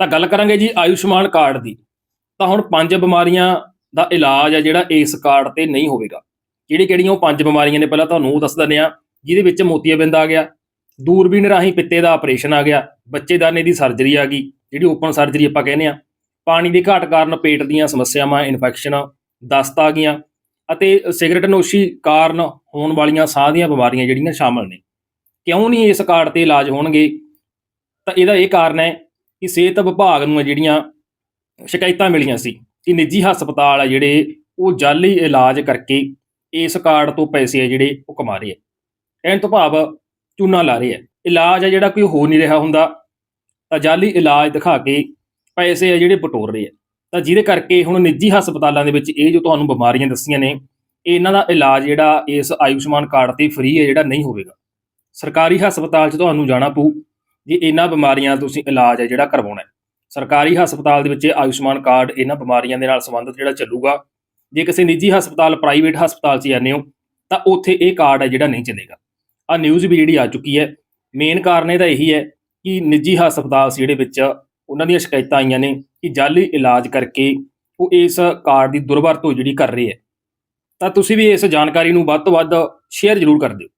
ਤਾਂ ਗੱਲ ਕਰਾਂਗੇ ਜੀ ਆਯੁਸ਼ਮਾਨ ਕਾਰਡ ਦੀ। ਤਾਂ ਹੁਣ ਪੰਜ ਬਿਮਾਰੀਆਂ ਦਾ ਇਲਾਜ ਹੈ ਜਿਹੜਾ ਇਸ ਕਾਰਡ ਤੇ ਨਹੀਂ ਹੋਵੇਗਾ। ਕਿਹੜੀ ਕਿਹੜੀਆਂ ਉਹ ਪੰਜ ਬਿਮਾਰੀਆਂ ਨੇ ਪਹਿਲਾਂ ਤੁਹਾਨੂੰ ਉਹ ਦੱਸ ਦਿੰਦੇ ਆ ਜਿਹਦੇ ਵਿੱਚ ਮੋਤੀਆਬਿੰਦ ਆ ਗਿਆ, ਦੂਰਬੀਨ ਰਾਹੀਂ ਪਿੱਤੇ ਦਾ ਆਪਰੇਸ਼ਨ ਆ ਗਿਆ ਬੱਚੇਦਾਨੇ ਦੀ ਸਰਜਰੀ ਆ ਗਈ, ਜਿਹੜੀ ਓਪਨ ਸਰਜਰੀ ਆਪਾਂ ਕਹਿੰਦੇ ਆ ਪਾਣੀ ਦੀ ਘਾਟ ਕਾਰਨ ਪੇਟ ਦੀਆਂ ਸਮੱਸਿਆਵਾਂ, ਇਨਫੈਕਸ਼ਨ ਦਸਤ ਆ ਗਈਆਂ ਅਤੇ ਸਿਗਰਟ ਨੋਸ਼ੀ ਕਾਰਨ ਹੋਣ ਵਾਲੀਆਂ ਸਾਹ ਦੀਆਂ ਬਿਮਾਰੀਆਂ ਜਿਹੜੀਆਂ ਸ਼ਾਮਲ ਨੇ। ਕਿਉਂ ਨਹੀਂ ਇਸ ਕਾਰਡ ਤੇ ਇਲਾਜ ਹੋਣਗੇ? ਤਾਂ ਇਹਦਾ ਇਹ ਕਾਰਨ ਹੈ ਕਿ ਸਿਹਤ ਵਿਭਾਗ ਨੂੰ ਜਿਹੜੀਆਂ ਸ਼ਿਕਾਇਤਾਂ ਮਿਲੀਆਂ ਸੀ ਕਿ ਨਿੱਜੀ ਹਸਪਤਾਲ ਆ ਜਿਹੜੇ, ਉਹ ਜਾਲੀ ਇਲਾਜ ਕਰਕੇ ਇਸ ਕਾਰਡ ਤੋਂ ਪੈਸੇ ਆ ਜਿਹੜੇ, ਉਹ ਕਮਾ ਰਹੇ ਆ। ਕਹਿਣ ਤੋਂ ਭਾਵ ਚੂਨਾ ਲਾ ਰਹੇ ਆ। ਇਲਾਜ ਆ ਜਿਹੜਾ ਕੋਈ ਹੋ ਨਹੀਂ ਰਿਹਾ ਹੁੰਦਾ, ਤਾਂ ਜਾਲੀ ਇਲਾਜ ਦਿਖਾ ਕੇ ਪੈਸੇ ਆ ਜਿਹੜੇ ਬਟੋਰ ਰਹੇ ਆ। ਤਾਂ ਜਿਹਦੇ ਕਰਕੇ ਹੁਣ ਨਿੱਜੀ ਹਸਪਤਾਲਾਂ ਦੇ ਵਿੱਚ ਇਹ ਜੋ ਤੁਹਾਨੂੰ ਬਿਮਾਰੀਆਂ ਦੱਸੀਆਂ ਨੇ, ਇਹਨਾਂ ਦਾ ਇਲਾਜ ਜਿਹੜਾ ਇਸ ਆਯੁਸ਼ਮਾਨ ਕਾਰਡ ਤੇ ਫ੍ਰੀ ਹੈ ਜਿਹੜਾ ਨਹੀਂ ਹੋਵੇਗਾ। ਸਰਕਾਰੀ ਹਸਪਤਾਲ 'ਚ ਤੁਹਾਨੂੰ ਜਾਣਾ ਪਊ। ਜੇ, ਇਹਨਾਂ ਬਿਮਾਰੀਆਂ ਦਾ ਤੁਸੀਂ ਇਲਾਜ ਹੈ ਜਿਹੜਾ ਕਰਵਾਉਣਾ ਹੈ। ਸਰਕਾਰੀ ਹਸਪਤਾਲ ਦੇ ਵਿੱਚ ਆਯੁਸ਼ਮਾਨ ਕਾਰਡ ਇਹਨਾਂ ਬਿਮਾਰੀਆਂ ਦੇ ਨਾਲ ਸੰਬੰਧਿਤ ਜਿਹੜਾ ਚੱਲੂਗਾ। ਜੇ ਕਿਸੇ ਨਿੱਜੀ ਹਸਪਤਾਲ, ਪ੍ਰਾਈਵੇਟ ਹਸਪਤਾਲ 'ਚ ਜਾਂਦੇ ਹੋ, ਤਾਂ ਉੱਥੇ ਇਹ ਕਾਰਡ ਹੈ ਜਿਹੜਾ ਨਹੀਂ ਚੱਲੇਗਾ। ਆ ਨਿਊਜ਼ ਵੀ ਜਿਹੜੀ ਆ ਚੁੱਕੀ ਹੈ। ਮੇਨ ਕਾਰਨ ਇਹਦਾ ਇਹੀ ਹੈ ਕਿ ਨਿੱਜੀ ਹਸਪਤਾਲ ਜਿਹੜੇ ਵਿੱਚ ਉਹਨਾਂ ਦੀਆਂ ਸ਼ਿਕਾਇਤਾਂ ਆਈਆਂ ਨੇ ਕਿ ਜਾਲੀ ਇਲਾਜ ਕਰਕੇ ਉਹ ਇਸ ਕਾਰਡ ਦੀ ਦੁਰਵਰਤੋਂ ਜਿਹੜੀ ਕਰ ਰਹੇ ਹੈ। ਤਾਂ ਤੁਸੀਂ ਵੀ ਇਸ ਜਾਣਕਾਰੀ ਨੂੰ ਵੱਧ ਤੋਂ ਵੱਧ ਸ਼ੇਅਰ ਜ਼ਰੂਰ ਕਰ ਦਿਓ।